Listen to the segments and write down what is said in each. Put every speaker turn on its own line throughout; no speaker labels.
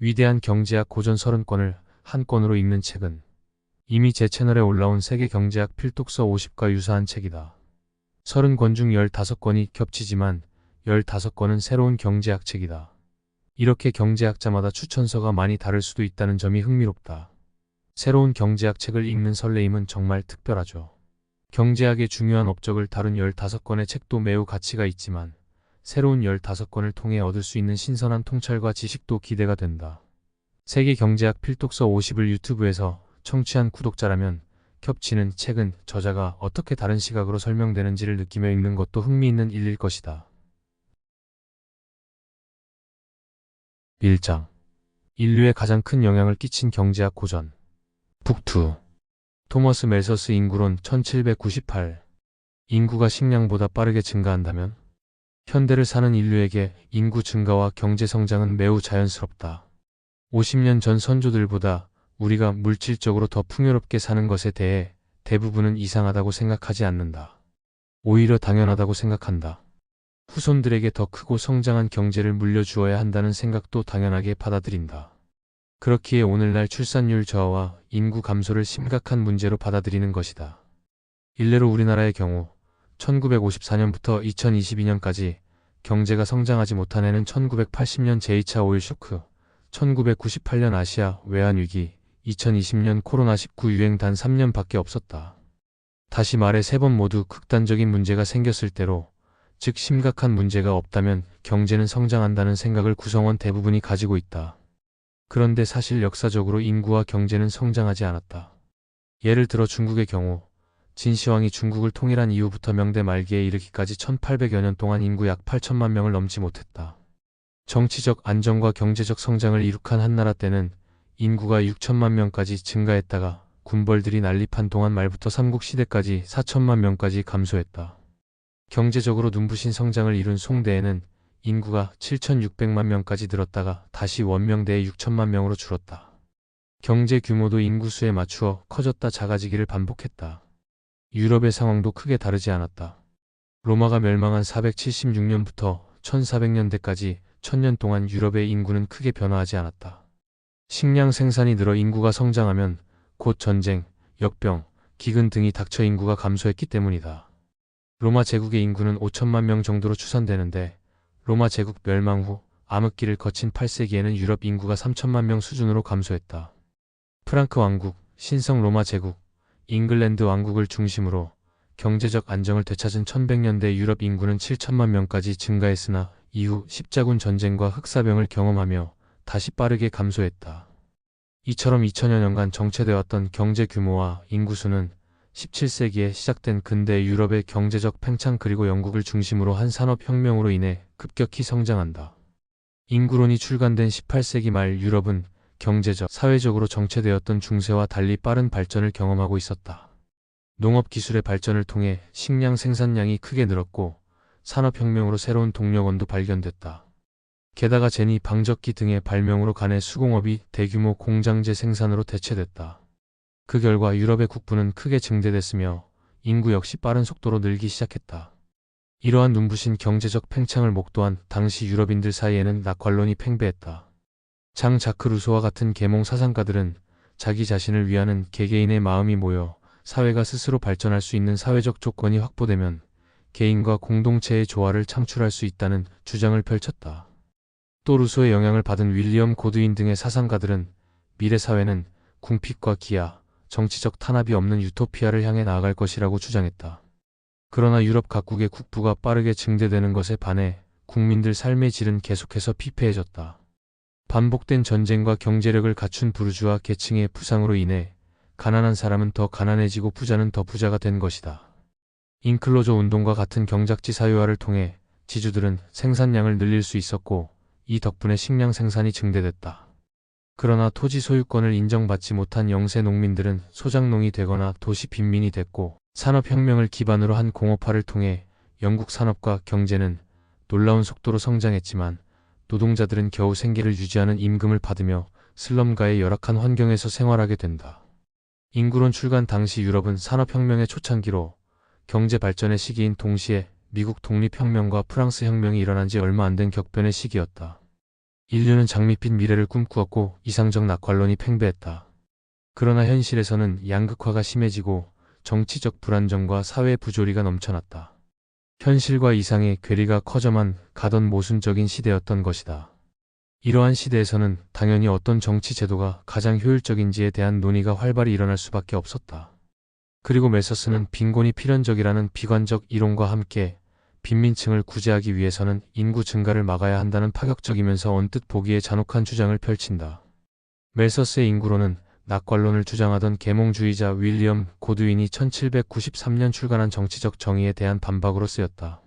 위대한 경제학 고전 30권을 한 권으로 읽는 책은 이미 제 채널에 올라온 세계 경제학 필독서 50과 유사한 책이다. 30권 중 15권이 겹치지만 15권은 새로운 경제학 책이다. 이렇게 경제학자마다 추천서가 많이 다를 수도 있다는 점이 흥미롭다. 새로운 경제학 책을 읽는 설레임은 정말 특별하죠. 경제학의 중요한 업적을 다룬 15권의 책도 매우 가치가 있지만 새로운 15권을 통해 얻을 수 있는 신선한 통찰과 지식도 기대가 된다. 세계 경제학 필독서 50을 유튜브에서 청취한 구독자라면 겹치는 책은 저자가 어떻게 다른 시각으로 설명되는지를 느끼며 읽는 것도 흥미있는 일일 것이다. 1장 인류에 가장 큰 영향을 끼친 경제학 고전 북2 토머스 멜서스 인구론 1798 인구가 식량보다 빠르게 증가한다면 현대를 사는 인류에게 인구 증가와 경제 성장은 매우 자연스럽다. 50년 전 선조들보다 우리가 물질적으로 더 풍요롭게 사는 것에 대해 대부분은 이상하다고 생각하지 않는다. 오히려 당연하다고 생각한다. 후손들에게 더 크고 성장한 경제를 물려주어야 한다는 생각도 당연하게 받아들인다. 그렇기에 오늘날 출산율 저하와 인구 감소를 심각한 문제로 받아들이는 것이다. 일례로 우리나라의 경우 1954년부터 2022년까지 경제가 성장하지 못한 해는 1980년 제2차 오일 쇼크, 1998년 아시아 외환 위기, 2020년 코로나19 유행 단 3년밖에 없었다. 다시 말해 세 번 모두 극단적인 문제가 생겼을 때로, 즉 심각한 문제가 없다면 경제는 성장한다는 생각을 구성원 대부분이 가지고 있다. 그런데 사실 역사적으로 인구와 경제는 성장하지 않았다. 예를 들어 중국의 경우 진시황이 중국을 통일한 이후부터 명대 말기에 이르기까지 1800여 년 동안 인구 약 8천만 명을 넘지 못했다. 정치적 안정과 경제적 성장을 이룩한 한나라 때는 인구가 6천만 명까지 증가했다가 군벌들이 난립한 동안 말부터 삼국시대까지 4천만 명까지 감소했다. 경제적으로 눈부신 성장을 이룬 송대에는 인구가 7,600만 명까지 늘었다가 다시 원명대에 6천만 명으로 줄었다. 경제 규모도 인구수에 맞추어 커졌다 작아지기를 반복했다. 유럽의 상황도 크게 다르지 않았다. 로마가 멸망한 476년부터 1400년대까지 천년 동안 유럽의 인구는 크게 변화하지 않았다. 식량 생산이 늘어 인구가 성장하면 곧 전쟁, 역병, 기근 등이 닥쳐 인구가 감소했기 때문이다. 로마 제국의 인구는 5천만 명 정도로 추산되는데 로마 제국 멸망 후 암흑기를 거친 8세기에는 유럽 인구가 3천만 명 수준으로 감소했다. 프랑크 왕국, 신성 로마 제국, 잉글랜드 왕국을 중심으로 경제적 안정을 되찾은 1100년대 유럽 인구는 7천만 명까지 증가했으나 이후 십자군 전쟁과 흑사병을 경험하며 다시 빠르게 감소했다. 이처럼 2000여 년간 정체되었던 경제 규모와 인구수는 17세기에 시작된 근대 유럽의 경제적 팽창 그리고 영국을 중심으로 한 산업혁명으로 인해 급격히 성장한다. 인구론이 출간된 18세기 말 유럽은 경제적, 사회적으로 정체되었던 중세와 달리 빠른 발전을 경험하고 있었다. 농업 기술의 발전을 통해 식량 생산량이 크게 늘었고 산업혁명으로 새로운 동력원도 발견됐다. 게다가 제니, 방적기 등의 발명으로 간의 수공업이 대규모 공장제 생산으로 대체됐다. 그 결과 유럽의 국부는 크게 증대됐으며 인구 역시 빠른 속도로 늘기 시작했다. 이러한 눈부신 경제적 팽창을 목도한 당시 유럽인들 사이에는 낙관론이 팽배했다. 장 자크 루소와 같은 계몽 사상가들은 자기 자신을 위하는 개개인의 마음이 모여 사회가 스스로 발전할 수 있는 사회적 조건이 확보되면 개인과 공동체의 조화를 창출할 수 있다는 주장을 펼쳤다. 또 루소의 영향을 받은 윌리엄 고드인 등의 사상가들은 미래 사회는 궁핍과 기아, 정치적 탄압이 없는 유토피아를 향해 나아갈 것이라고 주장했다. 그러나 유럽 각국의 국부가 빠르게 증대되는 것에 반해 국민들 삶의 질은 계속해서 피폐해졌다. 반복된 전쟁과 경제력을 갖춘 부르주아 계층의 부상으로 인해 가난한 사람은 더 가난해지고 부자는 더 부자가 된 것이다. 인클로저 운동과 같은 경작지 사회화를 통해 지주들은 생산량을 늘릴 수 있었고 이 덕분에 식량 생산이 증대됐다. 그러나 토지 소유권을 인정받지 못한 영세 농민들은 소작농이 되거나 도시 빈민이 됐고 산업혁명을 기반으로 한 공업화를 통해 영국 산업과 경제는 놀라운 속도로 성장했지만 노동자들은 겨우 생계를 유지하는 임금을 받으며 슬럼가의 열악한 환경에서 생활하게 된다. 인구론 출간 당시 유럽은 산업혁명의 초창기로 경제 발전의 시기인 동시에 미국 독립혁명과 프랑스 혁명이 일어난 지 얼마 안 된 격변의 시기였다. 인류는 장밋빛 미래를 꿈꾸었고 이상적 낙관론이 팽배했다. 그러나 현실에서는 양극화가 심해지고 정치적 불안정과 사회 부조리가 넘쳐났다. 현실과 이상의 괴리가 커져만 가던 모순적인 시대였던 것이다. 이러한 시대에서는 당연히 어떤 정치 제도가 가장 효율적인지에 대한 논의가 활발히 일어날 수밖에 없었다. 그리고 멜서스는 빈곤이 필연적이라는 비관적 이론과 함께 빈민층을 구제하기 위해서는 인구 증가를 막아야 한다는 파격적이면서 언뜻 보기에 잔혹한 주장을 펼친다. 멜서스의 인구론은 낙관론을 주장하던 계몽주의자 윌리엄 고드윈이 1793년 출간한 정치적 정의에 대한 반박으로 쓰였다.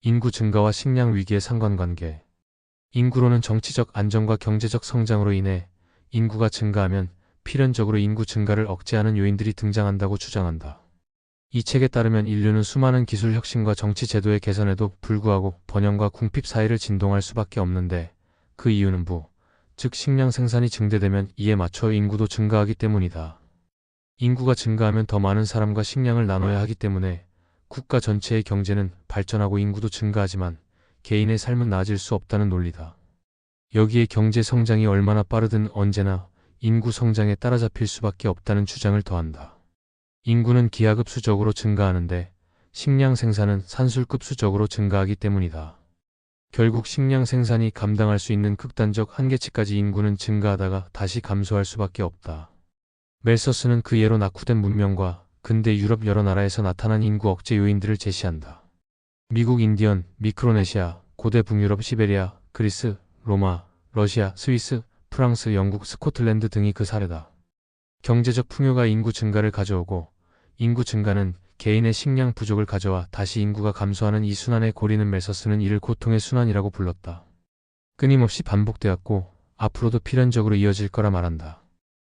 인구 증가와 식량 위기의 상관관계 인구론은 정치적 안정과 경제적 성장으로 인해 인구가 증가하면 필연적으로 인구 증가를 억제하는 요인들이 등장한다고 주장한다. 이 책에 따르면 인류는 수많은 기술 혁신과 정치 제도의 개선에도 불구하고 번영과 궁핍 사이를 진동할 수밖에 없는데 그 이유는 부, 즉 식량 생산이 증대되면 이에 맞춰 인구도 증가하기 때문이다. 인구가 증가하면 더 많은 사람과 식량을 나눠야 하기 때문에 국가 전체의 경제는 발전하고 인구도 증가하지만 개인의 삶은 나아질 수 없다는 논리다. 여기에 경제 성장이 얼마나 빠르든 언제나 인구 성장에 따라잡힐 수밖에 없다는 주장을 더한다. 인구는 기하급수적으로 증가하는데 식량 생산은 산술급수적으로 증가하기 때문이다. 결국 식량 생산이 감당할 수 있는 극단적 한계치까지 인구는 증가하다가 다시 감소할 수밖에 없다. 멜서스는 그 예로 낙후된 문명과 근대 유럽 여러 나라에서 나타난 인구 억제 요인들을 제시한다. 미국 인디언, 미크로네시아, 고대 북유럽 시베리아, 그리스, 로마, 러시아, 스위스, 프랑스, 영국, 스코틀랜드 등이 그 사례다. 경제적 풍요가 인구 증가를 가져오고 인구 증가는 개인의 식량 부족을 가져와 다시 인구가 감소하는 이 순환에 고리는 멜서스는 이를 고통의 순환이라고 불렀다. 끊임없이 반복되었고 앞으로도 필연적으로 이어질 거라 말한다.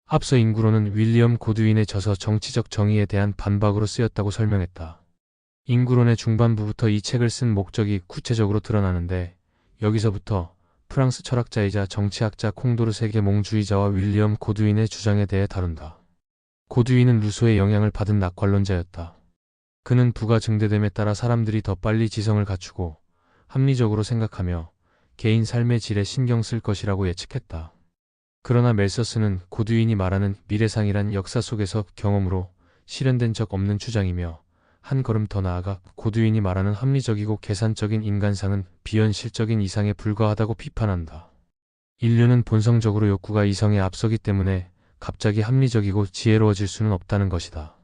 앞서 인구론은 윌리엄 고드윈의 저서 정치적 정의에 대한 반박으로 쓰였다고 설명했다. 인구론의 중반부부터 이 책을 쓴 목적이 구체적으로 드러나는데 여기서부터 프랑스 철학자이자 정치학자 콩도르 세계 몽주의자와 윌리엄 고드윈의 주장에 대해 다룬다. 고드윈은 루소의 영향을 받은 낙관론자였다. 그는 부가 증대됨에 따라 사람들이 더 빨리 지성을 갖추고 합리적으로 생각하며 개인 삶의 질에 신경 쓸 것이라고 예측했다. 그러나 멜서스는 고드윈이 말하는 미래상이란 역사 속에서 경험으로 실현된 적 없는 주장이며 한 걸음 더 나아가 고드윈이 말하는 합리적이고 계산적인 인간상은 비현실적인 이상에 불과하다고 비판한다. 인류는 본성적으로 욕구가 이성에 앞서기 때문에 갑자기 합리적이고 지혜로워질 수는 없다는 것이다.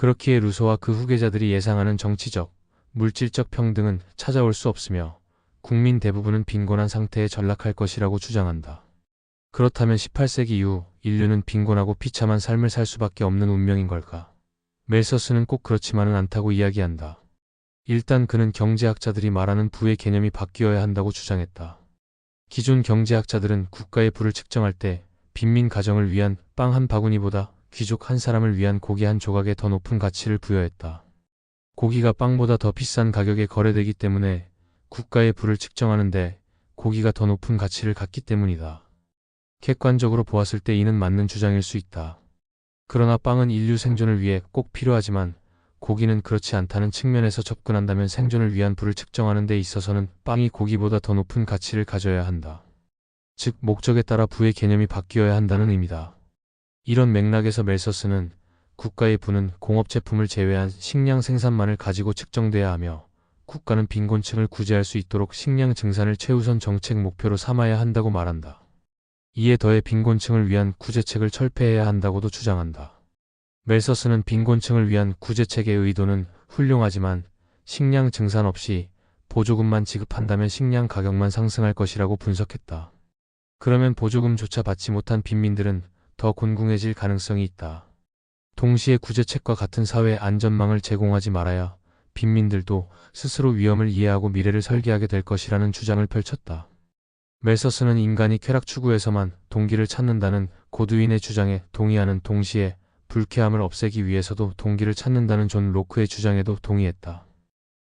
그렇기에 루소와 그 후계자들이 예상하는 정치적, 물질적 평등은 찾아올 수 없으며 국민 대부분은 빈곤한 상태에 전락할 것이라고 주장한다. 그렇다면 18세기 이후 인류는 빈곤하고 비참한 삶을 살 수밖에 없는 운명인 걸까? 멜서스는 꼭 그렇지만은 않다고 이야기한다. 일단 그는 경제학자들이 말하는 부의 개념이 바뀌어야 한다고 주장했다. 기존 경제학자들은 국가의 부를 측정할 때 빈민 가정을 위한 빵 한 바구니보다 귀족 한 사람을 위한 고기 한 조각에 더 높은 가치를 부여했다. 고기가 빵보다 더 비싼 가격에 거래되기 때문에 국가의 부를 측정하는데 고기가 더 높은 가치를 갖기 때문이다. 객관적으로 보았을 때 이는 맞는 주장일 수 있다. 그러나 빵은 인류 생존을 위해 꼭 필요하지만 고기는 그렇지 않다는 측면에서 접근한다면 생존을 위한 부를 측정하는 데 있어서는 빵이 고기보다 더 높은 가치를 가져야 한다. 즉, 목적에 따라 부의 개념이 바뀌어야 한다는 의미다. 이런 맥락에서 멜서스는 국가의 부는 공업 제품을 제외한 식량 생산만을 가지고 측정돼야 하며 국가는 빈곤층을 구제할 수 있도록 식량 증산을 최우선 정책 목표로 삼아야 한다고 말한다. 이에 더해 빈곤층을 위한 구제책을 철폐해야 한다고도 주장한다. 멜서스는 빈곤층을 위한 구제책의 의도는 훌륭하지만 식량 증산 없이 보조금만 지급한다면 식량 가격만 상승할 것이라고 분석했다. 그러면 보조금조차 받지 못한 빈민들은 더 곤궁해질 가능성이 있다. 동시에 구제책과 같은 사회 안전망을 제공하지 말아야 빈민들도 스스로 위험을 이해하고 미래를 설계하게 될 것이라는 주장을 펼쳤다. 멜서스는 인간이 쾌락 추구에서만 동기를 찾는다는 고두인의 주장에 동의하는 동시에 불쾌함을 없애기 위해서도 동기를 찾는다는 존 로크의 주장에도 동의했다.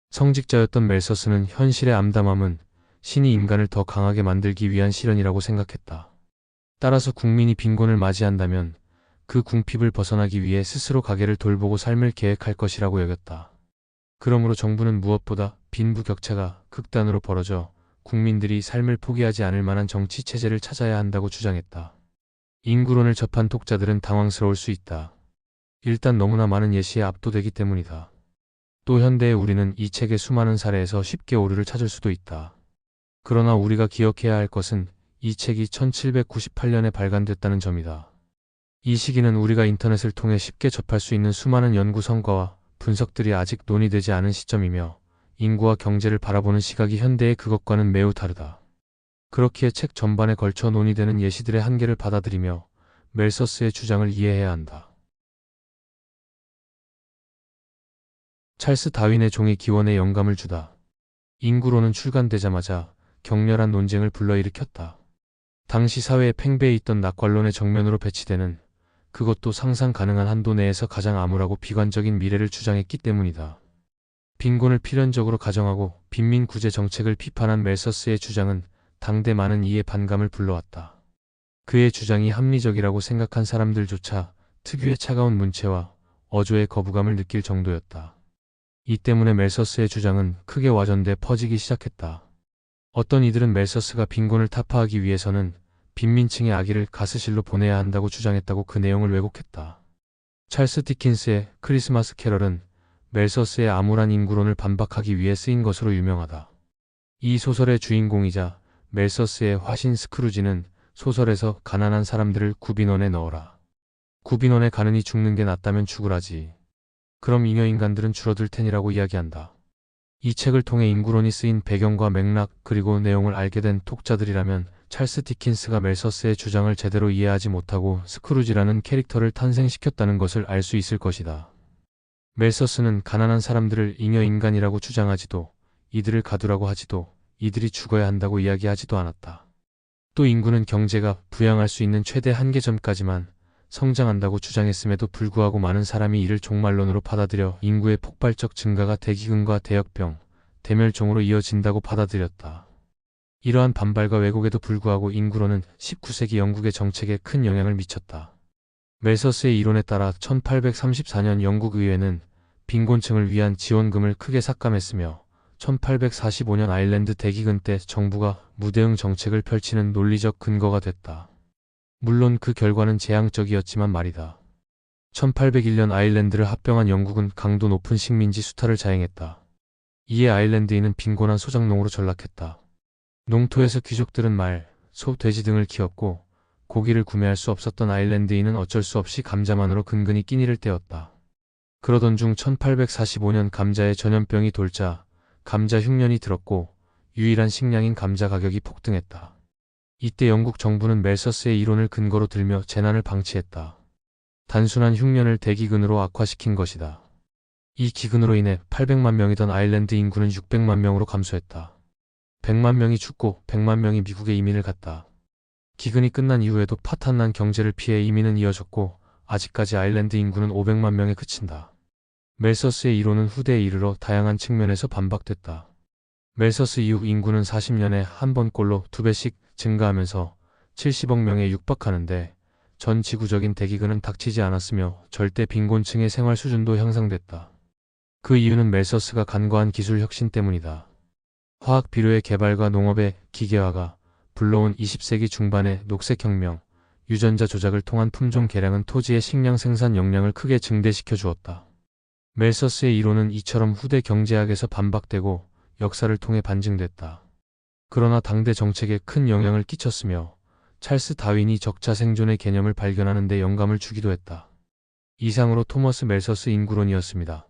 성직자였던 멜서스는 현실의 암담함은 신이 인간을 더 강하게 만들기 위한 실현이라고 생각했다. 따라서 국민이 빈곤을 맞이한다면 그 궁핍을 벗어나기 위해 스스로 가게를 돌보고 삶을 계획할 것이라고 여겼다. 그러므로 정부는 무엇보다 빈부 격차가 극단으로 벌어져 국민들이 삶을 포기하지 않을 만한 정치 체제를 찾아야 한다고 주장했다. 인구론을 접한 독자들은 당황스러울 수 있다. 일단 너무나 많은 예시에 압도되기 때문이다. 또 현대의 우리는 이 책의 수많은 사례에서 쉽게 오류를 찾을 수도 있다. 그러나 우리가 기억해야 할 것은 이 책이 1798년에 발간됐다는 점이다. 이 시기는 우리가 인터넷을 통해 쉽게 접할 수 있는 수많은 연구 성과와 분석들이 아직 논의되지 않은 시점이며 인구와 경제를 바라보는 시각이 현대의 그것과는 매우 다르다. 그렇기에 책 전반에 걸쳐 논의되는 예시들의 한계를 받아들이며 멜서스의 주장을 이해해야 한다. 찰스 다윈의 종이 기원에 영감을 주다. 인구론은 출간되자마자 격렬한 논쟁을 불러일으켰다. 당시 사회의 팽배해 있던 낙관론의 정면으로 배치되는 그것도 상상 가능한 한도 내에서 가장 암울하고 비관적인 미래를 주장했기 때문이다. 빈곤을 필연적으로 가정하고 빈민 구제 정책을 비판한 멜서스의 주장은 당대 많은 이의 반감을 불러왔다. 그의 주장이 합리적이라고 생각한 사람들조차 특유의 차가운 문체와 어조의 거부감을 느낄 정도였다. 이 때문에 멜서스의 주장은 크게 와전돼 퍼지기 시작했다. 어떤 이들은 멜서스가 빈곤을 타파하기 위해서는 빈민층의 아기를 가스실로 보내야 한다고 주장했다고 그 내용을 왜곡했다. 찰스 디킨스의 크리스마스 캐럴은 멜서스의 암울한 인구론을 반박하기 위해 쓰인 것으로 유명하다. 이 소설의 주인공이자 멜서스의 화신 스크루지는 소설에서 가난한 사람들을 구빈원에 넣어라. 구빈원에 가느니 죽는 게 낫다면 죽으라지. 그럼 잉여 인간들은 줄어들 테니라고 이야기한다. 이 책을 통해 인구론이 쓰인 배경과 맥락 그리고 내용을 알게 된 독자들이라면 찰스 디킨스가 멜서스의 주장을 제대로 이해하지 못하고 스크루지라는 캐릭터를 탄생시켰다는 것을 알 수 있을 것이다. 멜서스는 가난한 사람들을 잉여 인간이라고 주장하지도 이들을 가두라고 하지도 이들이 죽어야 한다고 이야기하지도 않았다. 또 인구는 경제가 부양할 수 있는 최대 한계점까지만 성장한다고 주장했음에도 불구하고 많은 사람이 이를 종말론으로 받아들여 인구의 폭발적 증가가 대기근과 대역병, 대멸종으로 이어진다고 받아들였다. 이러한 반발과 왜곡에도 불구하고 인구론은 19세기 영국의 정책에 큰 영향을 미쳤다. 멜서스의 이론에 따라 1834년 영국 의회는 빈곤층을 위한 지원금을 크게 삭감했으며 1845년 아일랜드 대기근 때 정부가 무대응 정책을 펼치는 논리적 근거가 됐다. 물론 그 결과는 재앙적이었지만 말이다. 1801년 아일랜드를 합병한 영국은 강도 높은 식민지 수탈을 자행했다. 이에 아일랜드인은 빈곤한 소작농으로 전락했다. 농토에서 귀족들은 말, 소, 돼지 등을 키웠고 고기를 구매할 수 없었던 아일랜드인은 어쩔 수 없이 감자만으로 근근히 끼니를 때웠다. 그러던 중 1845년 감자의 전염병이 돌자 감자 흉년이 들었고 유일한 식량인 감자 가격이 폭등했다. 이때 영국 정부는 멜서스의 이론을 근거로 들며 재난을 방치했다. 단순한 흉년을 대기근으로 악화시킨 것이다. 이 기근으로 인해 800만 명이던 아일랜드 인구는 600만 명으로 감소했다. 100만 명이 죽고 100만 명이 미국에 이민을 갔다. 기근이 끝난 이후에도 파탄난 경제를 피해 이민은 이어졌고 아직까지 아일랜드 인구는 500만 명에 그친다. 멜서스의 이론은 후대에 이르러 다양한 측면에서 반박됐다. 멜서스 이후 인구는 40년에 한 번꼴로 두 배씩 증가하면서 70억 명에 육박하는데 전 지구적인 대기근은 닥치지 않았으며 절대 빈곤층의 생활 수준도 향상됐다. 그 이유는 멜서스가 간과한 기술 혁신 때문이다. 화학 비료의 개발과 농업의 기계화가 불러온 20세기 중반의 녹색혁명, 유전자 조작을 통한 품종 개량은 토지의 식량 생산 역량을 크게 증대시켜 주었다. 멜서스의 이론은 이처럼 후대 경제학에서 반박되고 역사를 통해 반증됐다. 그러나 당대 정책에 큰 영향을 끼쳤으며 찰스 다윈이 적자 생존의 개념을 발견하는 데 영감을 주기도 했다. 이상으로 토머스 멜서스 인구론이었습니다.